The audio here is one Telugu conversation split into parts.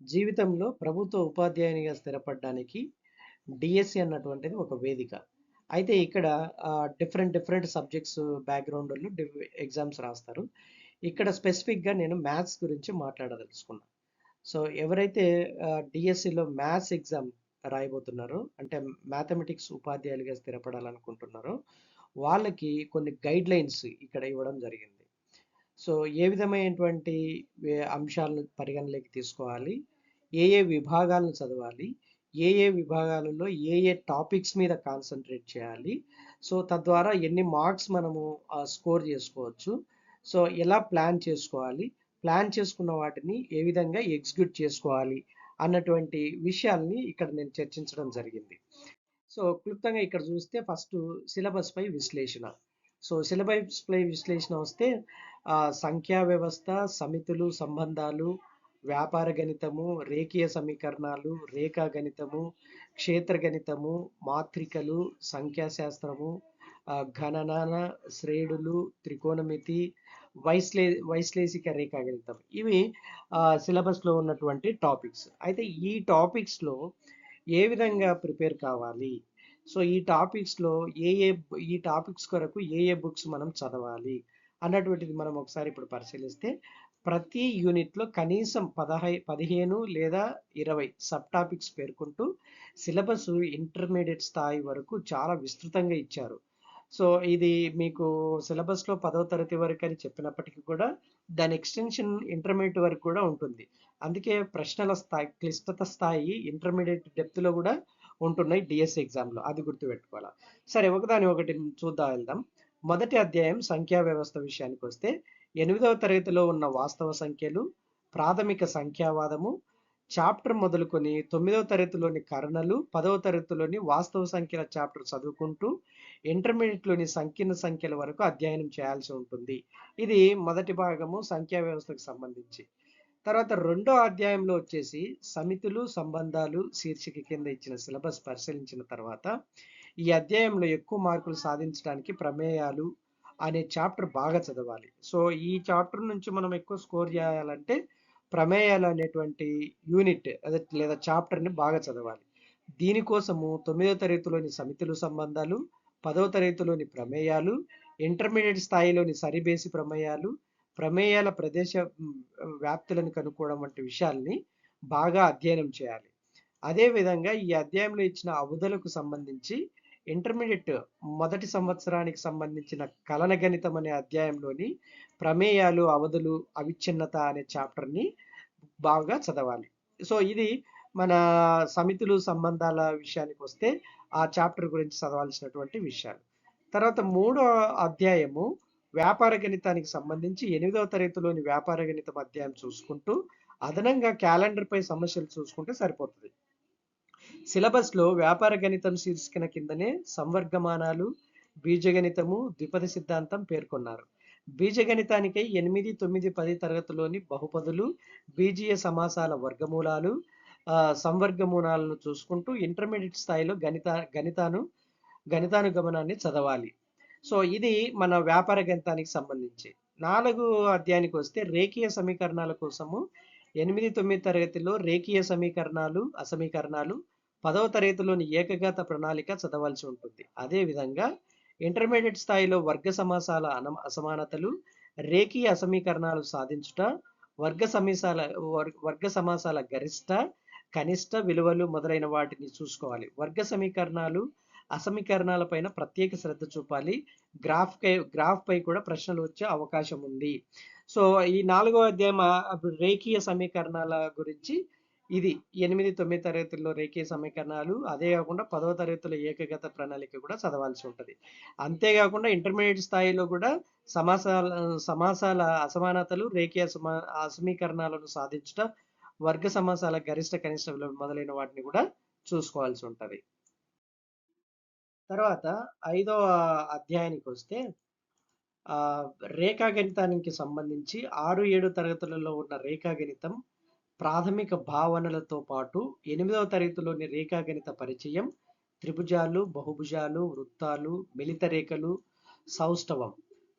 జీవితంలో ప్రభుత్వ ఉపాధ్యాయునిగా స్థిరపడడానికి డిఎస్సి అన్నటువంటిది ఒక వేదిక. అయితే ఇక్కడ డిఫరెంట్ డిఫరెంట్ సబ్జెక్ట్స్ బ్యాక్గ్రౌండ్లో డివ్ ఎగ్జామ్స్ రాస్తారు. ఇక్కడ స్పెసిఫిక్‌గా నేను మ్యాథ్స్ గురించి మాట్లాడదలుచుకున్నా. సో, ఎవరైతే డిఎస్సిలో మ్యాథ్స్ ఎగ్జామ్ రాయబోతున్నారో, అంటే మ్యాథమెటిక్స్ ఉపాధ్యాయులుగా స్థిరపడాలనుకుంటున్నారో, వాళ్ళకి కొన్ని గైడ్‌లైన్స్ ఇక్కడ ఇవ్వడం జరిగింది. సో, ఏ విధమైనటువంటి అంశాలను పరిగణలోకి తీసుకోవాలి? ఏ ఏ విభాగాలను చదవాలి? ఏ ఏ విభాగాలలో ఏ ఏ టాపిక్స్ మీద కాన్సంట్రేట్ చేయాలి? సో, తద్వారా ఎన్ని మార్క్స్ మనము స్కోర్ చేసుకోవచ్చు? సో, ఎలా ప్లాన్ చేసుకోవాలి? ప్లాన్ చేసుకున్న వాటిని ఏ విధంగా ఎగ్జిక్యూట్ చేసుకోవాలి? అన్నటువంటి విషయాల్ని ఇక్కడ నేను చర్చించడం జరిగింది. సో, క్లుప్తంగా ఇక్కడ చూస్తే ఫస్టు సిలబస్‌పై విశ్లేషణ. సో, సిలబస్‌పై విశ్లేషణ వస్తే సంఖ్యా వ్యవస్థ, సమితులు, సంబంధాలు, వ్యాపార గణితము, రేఖీయ సమీకరణాలు, రేఖా గణితము, క్షేత్ర గణితము, మాత్రికలు, సంఖ్యాశాస్త్రము, గణన, శ్రేణులు, త్రికోణమితి, వైశ్లే వైశ్లేషిక రేఖాగణితం. ఇవి సిలబస్‌లో ఉన్నటువంటి టాపిక్స్. అయితే ఈ టాపిక్స్‌లో ఏ విధంగా ప్రిపేర్ కావాలి? సో, ఈ టాపిక్స్‌లో ఏ ఏ ఈ టాపిక్స్ కొరకు ఏ ఏ బుక్స్ మనం చదవాలి? అన్నటువంటిది మనం ఒకసారి ఇప్పుడు పరిశీలిస్తే, ప్రతి యూనిట్‌లో కనీసం పదహై 15 లేదా 20 సబ్ టాపిక్స్ పేర్కొంటూ సిలబస్ ఇంటర్మీడియట్ స్థాయి వరకు చాలా విస్తృతంగా ఇచ్చారు. సో, ఇది మీకు సిలబస్‌లో పదవ తరగతి వరకు అని చెప్పినప్పటికీ కూడా, దాని ఎక్స్‌టెన్షన్ ఇంటర్మీడియట్ వరకు కూడా ఉంటుంది. అందుకే ప్రశ్నల స్థాయి, క్లిష్టత స్థాయి ఇంటర్మీడియట్ డెప్త్‌లో కూడా ఉంటున్నాయి డిఎస్సి ఎగ్జామ్‌లో. అది గుర్తుపెట్టుకోవాల. సరే ఒకదాని ఒకటి చూద్దాం వెళ్దాం. మొదటి అధ్యాయం సంఖ్యా వ్యవస్థ విషయానికి వస్తే ఎనిమిదవ తరగతిలో ఉన్న వాస్తవ సంఖ్యలు, ప్రాథమిక సంఖ్యావాదము, చాప్టర్ మొదలుకొని తొమ్మిదవ తరగతిలోని కర్ణలు, పదవ తరగతిలోని వాస్తవ సంఖ్యల చాప్టర్ చదువుకుంటూ, ఇంటర్మీడియట్లోని సంకీర్ణ సంఖ్యల వరకు అధ్యయనం చేయాల్సి ఉంటుంది. ఇది మొదటి భాగము సంఖ్యా వ్యవస్థకు సంబంధించి. తర్వాత రెండో అధ్యాయంలో వచ్చేసి సమితులు, సంబంధాలు శీర్షిక కింద ఇచ్చిన సిలబస్ పరిశీలించిన తర్వాత, ఈ అధ్యాయంలో ఎక్కువ మార్కులు సాధించడానికి ప్రమేయాలు అనే చాప్టర్ బాగా చదవాలి. సో, ఈ చాప్టర్ నుంచి మనం ఎక్కువ స్కోర్ చేయాలంటే ప్రమేయాలు అనేటువంటి యూనిట్ అదే లేదా చాప్టర్‌ని బాగా చదవాలి. దీనికోసము తొమ్మిదో తరగతిలోని సమితులు, సంబంధాలు, పదవ తరగతిలోని ప్రమేయాలు, ఇంటర్మీడియట్ స్థాయిలోని సరిబేసి ప్రమేయాలు, ప్రమేయాల ప్రదేశ వ్యాప్తులను కనుక్కోవడం వంటి విషయాల్ని బాగా అధ్యయనం చేయాలి. అదేవిధంగా ఈ అధ్యాయంలో ఇచ్చిన అవధులకు సంబంధించి ఇంటర్మీడియట్ మొదటి సంవత్సరానికి సంబంధించిన కలన గణితం అనే అధ్యాయంలోని ప్రమేయాలు, అవధులు, అవిచ్ఛిన్నత అనే చాప్టర్‌ని బాగా చదవాలి. సో, ఇది మన సమితులు, సంబంధాల విషయానికి వస్తే ఆ చాప్టర్ గురించి చదవాల్సినటువంటి విషయాలు. తర్వాత మూడో అధ్యాయము వ్యాపార గణితానికి సంబంధించి ఎనిమిదవ తరగతిలోని వ్యాపార గణితం అధ్యాయం చూసుకుంటూ, అదనంగా క్యాలెండర్‌పై సమస్యలు చూసుకుంటే సరిపోతది. సిలబస్‌లో వ్యాపార గణితం శీర్షికన కిందనే సంవర్గమానాలు, బీజగణితము, ద్విపద సిద్ధాంతం పేర్కొన్నారు. బీజగణితానికై 8, 9, 10 తరగతిలోని బహుపదులు, బీజీయ సమాసాల వర్గమూలాలు, సంవర్గమూలాలను చూసుకుంటూ ఇంటర్మీడియట్ స్థాయిలో గణిత గణితాను గణితానుగమనాన్ని చదవాలి. సో, ఇది మన వ్యాపార గణితానికి సంబంధించి. నాలుగు అధ్యాయానికి వస్తే రేఖీయ సమీకరణాల కోసము 8, 9 తరగతిలో రేఖీయ సమీకరణాలు, అసమీకరణాలు, పదవ తరగతిలోని ఏకగత ప్రణాళిక చదవాల్సి ఉంటుంది. అదేవిధంగా ఇంటర్మీడియట్ స్థాయిలో వర్గ సమాసాల అనం అసమానతలు, రేఖీయ అసమీకరణాలు సాధించుట, వర్గ సమీసాల వర్గ సమాసాల గరిష్ట, కనిష్ట విలువలు మొదలైన వాటిని చూసుకోవాలి. వర్గ సమీకరణాలు, అసమీకరణాల పైన ప్రత్యేక శ్రద్ధ చూపాలి. గ్రాఫ్‌కై గ్రాఫ్‌పై కూడా ప్రశ్నలు వచ్చే అవకాశం ఉంది. సో, ఈ నాలుగో అధ్యాయం రేఖీయ సమీకరణాల గురించి ఇది 8, 9 తరగతుల్లో రేఖీయ సమీకరణాలు, అదే కాకుండా పదవ తరగతిలో ఏకగత ప్రణాళిక కూడా చదవాల్సి ఉంటుంది అంతేకాకుండా ఇంటర్మీడియట్ స్థాయిలో కూడా సమాసాల సమాసాల అసమానతలు, రేఖీయ సమా అసమీకరణాలను సాధించడం వర్గ సమాసాల గరిష్ట, కనిష్ట విలువ మొదలైన వాటిని కూడా చూసుకోవాల్సి ఉంటుంది తర్వాత ఐదవ అధ్యాయానికి వస్తే రేఖాగణితానికి సంబంధించి 6, 7 తరగతులలో ఉన్న రేఖాగణితం, ప్రాథమిక భావనలతో పాటు ఎనిమిదవ తరగతిలోని రేఖాగణిత పరిచయం, త్రిభుజాలు, బహుభుజాలు, వృత్తాలు, మిలిత రేఖలు, సౌష్ఠవం.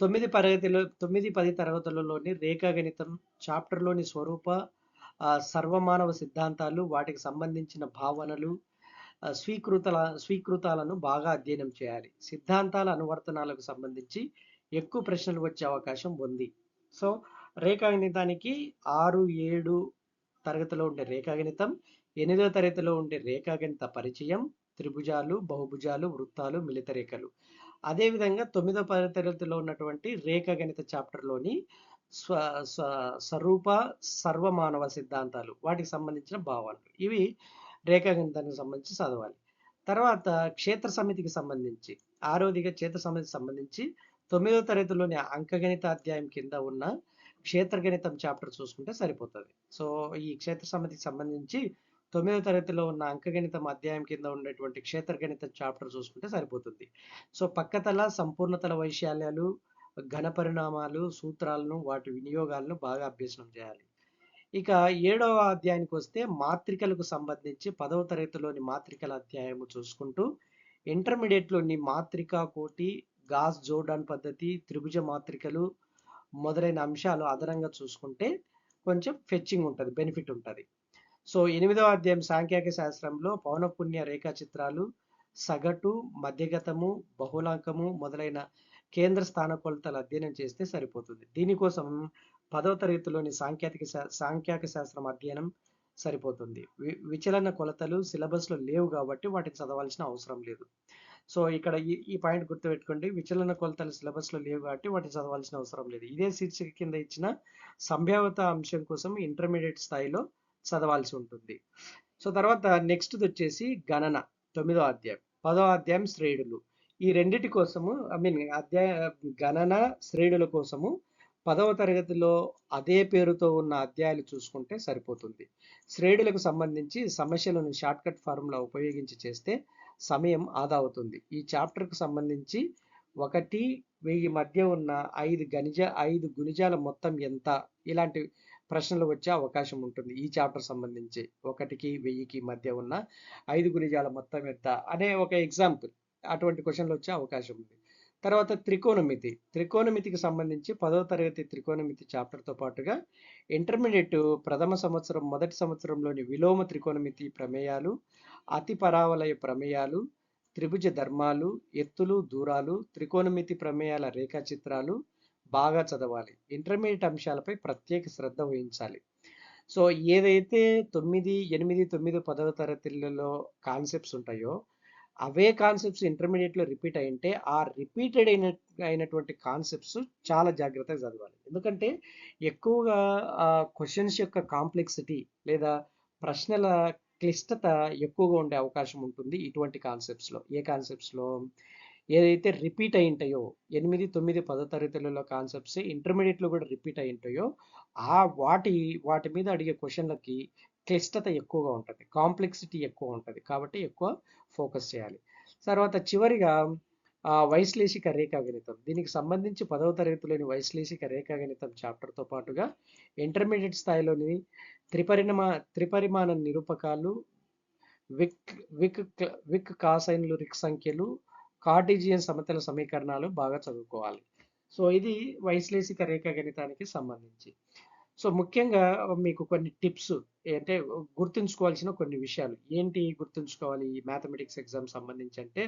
తొమ్మిది తరగతిలో 9, 10 తరగతులలోని రేఖాగణితం చాప్టర్‌లోని స్వరూప సర్వమానవ సిద్ధాంతాలు వాటికి సంబంధించిన భావనలు స్వీకృతల స్వీకృతాలను బాగా అధ్యయనం చేయాలి. సిద్ధాంతాల అనువర్తనాలకు సంబంధించి ఎక్కువ ప్రశ్నలు వచ్చే అవకాశం ఉంది. సో రేఖాగణితానికి ఆరు ఏడు తరగతిలో ఉండే రేఖాగణితం ఎనిమిదో తరగతిలో ఉండే రేఖాగణిత పరిచయం త్రిభుజాలు బహుభుజాలు వృత్తాలు మిలిత రేఖలు. అదేవిధంగా తొమ్మిదో తరగతిలో ఉన్నటువంటి రేఖాగణిత చాప్టర్లోని స్వ స్వ- స్వరూప సర్వమానవ సిద్ధాంతాలు వాటికి సంబంధించిన భావనలు. ఇవి రేఖాగణితానికి సంబంధించి చదవాలి. తర్వాత క్షేత్ర సమితికి సంబంధించి ఆరోదిగా క్షేత్ర సమితికి సంబంధించి తొమ్మిదో తరగతిలోని అంకగణిత అధ్యాయం కింద ఉన్న క్షేత్రగణితం చాప్టర్ చూసుకుంటే సరిపోతుంది. సో ఈ క్షేత్ర సమితికి సంబంధించి తొమ్మిదో తరగతిలో ఉన్న అంకగణితం అధ్యాయం కింద ఉండేటువంటి క్షేత్రగణితం చాప్టర్ చూసుకుంటే సరిపోతుంది. సో పక్కతల సంపూర్ణతల వైశాల్యాలు ఘన పరిణామాలు సూత్రాలను వాటి వినియోగాలను బాగా అభ్యసనం చేయాలి. ఇక ఏడవ అధ్యాయానికి వస్తే మాత్రికలకు సంబంధించి పదవ తరగతిలోని మాత్రికల అధ్యాయము చూసుకుంటూ ఇంటర్మీడియట్లోని మాత్రికా కోటి గాస్ జోర్డాన్ పద్ధతి త్రిభుజ మాత్రికలు మొదలైన అంశాలు అదనంగా చూసుకుంటే కొంచెం ఫెచ్చింగ్ ఉంటుంది బెనిఫిట్ ఉంటుంది. సో ఎనిమిదవ అధ్యాయం సాంఖ్యాక శాస్త్రంలో పౌనఃపుణ్య రేఖా చిత్రాలు సగటు మధ్యగతము బహుళాంకము మొదలైన కేంద్ర స్థాన కొలతలు అధ్యయనం చేస్తే సరిపోతుంది. దీనికోసం పదవ తరగతిలోని సాంకేతిక శా- సాంఖ్యాక శాస్త్రం అధ్యయనం సరిపోతుంది. వి విచలన కొలతలు సిలబస్లో లేవు కాబట్టి వాటిని చదవాల్సిన అవసరం లేదు. సో ఇక్కడ ఈ ఈ పాయింట్ గుర్తుపెట్టుకోండి. విచలన కొలతలు సిలబస్లో లేవు కాబట్టి వాటిని చదవాల్సిన అవసరం లేదు. ఇదే శీర్షిక కింద ఇచ్చిన సంభావ్యత అంశం కోసం ఇంటర్మీడియట్ స్థాయిలో చదవాల్సి ఉంటుంది. సో తర్వాత నెక్స్ట్ వచ్చేసి గణన తొమ్మిదో అధ్యాయం. పదో అధ్యాయం శ్రేణులు. ఈ రెండిటి కోసము ఐ మీన్ అధ్యాయ గణన శ్రేణుల కోసము పదవ తరగతిలో అదే పేరుతో ఉన్న అధ్యాయాలు చూసుకుంటే సరిపోతుంది. శ్రేణులకు సంబంధించి సమస్యలను షార్ట్కట్ ఫార్ములా ఉపయోగించి చేస్తే సమయం ఆదా అవుతుంది. ఈ చాప్టర్కు సంబంధించి ఒకటి వెయ్యి మధ్య ఉన్న ఐదు గణిజ ఐదు గుణిజాల మొత్తం ఎంత? ఇలాంటి ప్రశ్నలు వచ్చే అవకాశం ఉంటుంది. ఈ చాప్టర్ సంబంధించి ఒకటికి వెయ్యికి మధ్య ఉన్న ఐదు గుణిజాల మొత్తం ఎంత? అనే ఒక ఎగ్జాంపుల్ అటువంటి క్వశ్చన్లు వచ్చే అవకాశం ఉంది. తర్వాత త్రికోణమితి. త్రికోణమితికి సంబంధించి పదవ తరగతి త్రికోణమితి చాప్టర్తో పాటుగా ఇంటర్మీడియట్ ప్రథమ సంవత్సరం మొదటి సంవత్సరంలోని విలోమ త్రికోణమితి ప్రమేయాలు అతి పరావలయ ప్రమేయాలు త్రిభుజ ధర్మాలు ఎత్తులు దూరాలు త్రికోణమితి ప్రమేయాల రేఖాచిత్రాలు బాగా చదవాలి. ఇంటర్మీడియట్ అంశాలపై ప్రత్యేక శ్రద్ధ వహించాలి. సో ఏదైతే తొమ్మిది ఎనిమిది తొమ్మిది పదవ తరగతులలో కాన్సెప్ట్స్ ఉంటాయో అవే కాన్సెప్ట్స్ ఇంటర్మీడియట్లో రిపీట్ అయింటే ఆ రిపీటెడ్ అయిన అయినటువంటి కాన్సెప్ట్స్ చాలా జాగ్రత్తగా చదవాలి. ఎందుకంటే ఎక్కువగా క్వశ్చన్స్ యొక్క కాంప్లెక్సిటీ లేదా ప్రశ్నల క్లిష్టత ఎక్కువగా ఉండే అవకాశం ఉంటుంది ఇటువంటి కాన్సెప్ట్స్లో ఏ కాన్సెప్ట్స్లో ఏదైతే రిపీట్ అయి ఉంటాయో ఎనిమిది తొమ్మిది పదో తరగతులలో కాన్సెప్ట్స్ ఇంటర్మీడియట్లో కూడా రిపీట్ అయి ఉంటాయో ఆ వాటి వాటి మీద అడిగే క్వశ్చన్లకి క్లిష్టత ఎక్కువగా ఉంటుంది. కాంప్లెక్సిటీ ఎక్కువ ఉంటుంది. కాబట్టి ఎక్కువ ఫోకస్ చేయాలి. తర్వాత చివరిగా వైశ్లేషిక రేఖాగణితం. దీనికి సంబంధించి పదవ తరగతిలోని వైశ్లేషిక రేఖాగణితం చాప్టర్తో పాటుగా ఇంటర్మీడియట్ స్థాయిలోని త్రిపరిణమా త్రిపరిమాణ నిరూపకాలు విక్ విక్ విక్ కాసైన్లు రిక్ సంఖ్యలు కార్టీజియన్ సమతల సమీకరణాలు బాగా చదువుకోవాలి. సో ఇది వైశ్లేషిక రేఖాగణితానికి సంబంధించి. సో ముఖ్యంగా మీకు కొన్ని టిప్స్ అంటే గుర్తుంచుకోవాల్సిన కొన్ని విషయాలు. ఏంటి గుర్తుంచుకోవాలి ఈ మ్యాథమెటిక్స్ ఎగ్జామ్ సంబంధించి అంటే?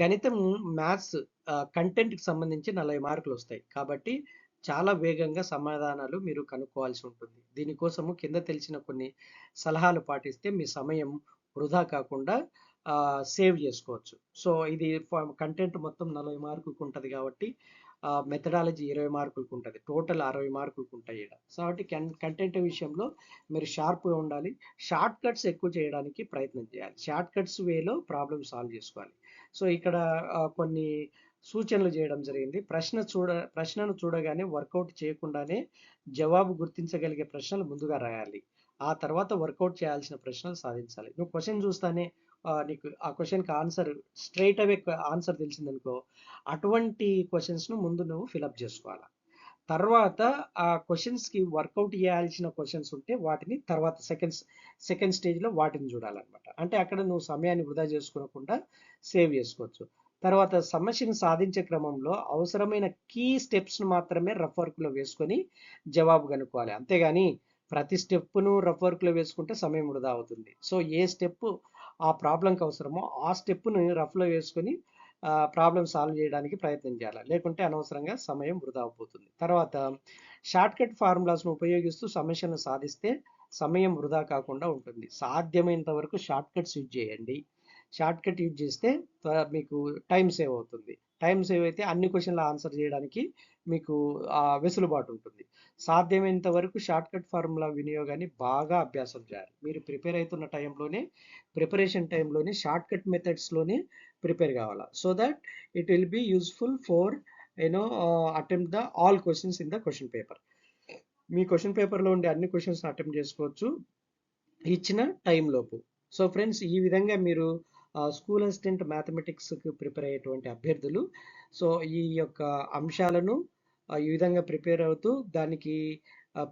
గణితం మ్యాథ్స్ కంటెంట్కి సంబంధించి నలభై మార్కులు వస్తాయి. కాబట్టి చాలా వేగంగా సమాధానాలు మీరు కనుక్కోవాల్సి ఉంటుంది. దీనికోసము కింద తెలిసిన కొన్ని సలహాలు పాటిస్తే మీ సమయం వృధా కాకుండా సేవ్ చేసుకోవచ్చు. సో ఇది కంటెంట్ మొత్తం నలభై మార్కుకు ఉంటుంది కాబట్టి మెథడాలజీ ఇరవై మార్కులకు ఉంటుంది. టోటల్ అరవై మార్కులకు ఉంటాయి కాబట్టి కంటెంట్ విషయంలో మీరు షార్ప్గా ఉండాలి. షార్ట్ కట్స్ ఎక్కువ చేయడానికి ప్రయత్నం చేయాలి. షార్ట్ కట్స్ వేలో ప్రాబ్లమ్ సాల్వ్ చేసుకోవాలి. సో ఇక్కడ కొన్ని సూచనలు చేయడం జరిగింది. ప్రశ్న చూడ ప్రశ్నను చూడగానే వర్కౌట్ చేయకుండానే జవాబు గుర్తించగలిగే ప్రశ్నలు ముందుగా రాయాలి. ఆ తర్వాత వర్కౌట్ చేయాల్సిన ప్రశ్నలు సాధించాలి. నువ్వు క్వశ్చన్ చూస్తానే నీకు ఆ క్వశ్చన్కి ఆన్సర్ స్ట్రైట్ అవే ఆన్సర్ తెలిసిందనుకో అటువంటి క్వశ్చన్స్ను ముందు నువ్వు ఫిలప్ చేసుకోవాలి. తర్వాత ఆ క్వశ్చన్స్కి వర్కౌట్ చేయాల్సిన క్వశ్చన్స్ ఉంటే వాటిని తర్వాత సెకండ్ సెకండ్ స్టేజ్లో వాటిని చూడాలన్నమాట. అంటే అక్కడ నువ్వు సమయాన్ని వృధా చేసుకోకుండా సేవ్ చేసుకోవచ్చు. తర్వాత సమస్యను సాధించే క్రమంలో అవసరమైన కీ స్టెప్స్ను మాత్రమే రఫ్ వర్క్లో వేసుకొని జవాబు కనుక్కోవాలి. అంతేగాని ప్రతి స్టెప్ను రఫ్ వర్క్లో వేసుకుంటే సమయం వృధా అవుతుంది. సో ఏ స్టెప్ ఆ ప్రాబ్లంకి అవసరమో ఆ స్టెప్ను రఫ్లో వేసుకొని ప్రాబ్లం సాల్వ్ చేయడానికి ప్రయత్నం చేయాలి. లేకుంటే అనవసరంగా సమయం వృధా అయిపోతుంది. తర్వాత షార్ట్కట్ ఫార్ములాస్ను ఉపయోగిస్తూ సమస్యను సాధిస్తే సమయం వృధా కాకుండా ఉంటుంది. సాధ్యమైనంత వరకు షార్ట్కట్స్ యూజ్ చేయండి. షార్ట్కట్ యూజ్ చేస్తే త్వర- మీకు టైం సేవ్ అవుతుంది. టైం సేవ్ అయితే అన్ని క్వశ్చన్లు ఆన్సర్ చేయడానికి మీకు వెసులుబాటు ఉంటుంది. సాధ్యమైనంత వరకు షార్ట్ కట్ ఫార్ములా వినియోగాన్ని బాగా అభ్యాసం చేయాలి. మీరు ప్రిపేర్ అవుతున్న టైంలోనే ప్రిపరేషన్ టైంలోనే షార్ట్ కట్ మెథడ్స్లోనే ప్రిపేర్ కావాలా? So that it will be useful for you know attempt the all questions in the question paper. Me question పేపర్లో ఉండే అన్ని క్వశ్చన్స్ అటెంప్ట్ చేసుకోవచ్చు. ఇచ్చిన టైంలోపు సో ఫ్రెండ్స్ ఈ విధంగా మీరు స్కూల్ అసిస్టెంట్ మ్యాథమెటిక్స్కి ప్రిపేర్ అయ్యేటువంటి అభ్యర్థులు. సో ఈ యొక్క అంశాలను ఈ విధంగా ప్రిపేర్ అవుతూ దానికి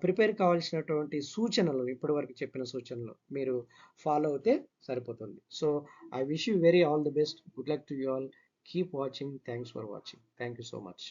ప్రిపేర్ కావాల్సినటువంటి సూచనలు ఇప్పటి వరకు చెప్పిన సూచనలు మీరు ఫాలో అవుతే సరిపోతుంది. So I wish you very all the best. Good luck to you all. Keep watching. Thanks for watching. Thank you so much.